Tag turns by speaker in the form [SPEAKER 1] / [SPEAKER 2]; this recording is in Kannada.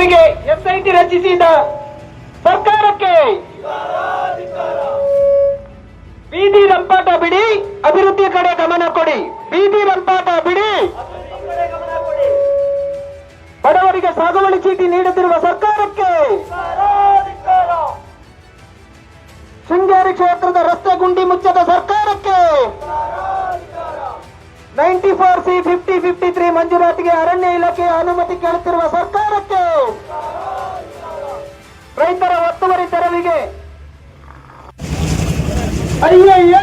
[SPEAKER 1] ನೀಡಿದ ಸರ್ಕಾರಕ್ಕೆ. ಬೀದಿ ರಂಪಾಟ ಬಿಡಿ, ಅಭಿವೃದ್ಧಿ ಕಡೆ ಗಮನ ಕೊಡಿ. ಬೀದಿ ರಂಪಾಟ ಬಿಡಿ. ಬಡವರಿಗೆ ಸಾಗುವಳಿ ಚೀಟಿ ನೀಡುತ್ತಿರುವ ಸರ್ಕಾರಕ್ಕೆ. ಶೃಂಗೇರಿ ಕ್ಷೇತ್ರದ ರಸ್ತೆ ಗುಂಡಿ ಮುಚ್ಚದ ninety four C, fifty fifty three ಮಂಜೂರಾತಿಗೆ ಅರಣ್ಯ ಇಲಾಖೆ ಅನುಮತಿ ಕೇಳುತ್ತಿರುವ ಸರ್ಕಾರಕ್ಕೆ ರೈತರ ಒತ್ತುವರಿ ತೆರವಿಗೆ. ಅಯ್ಯಯ್ಯೋ!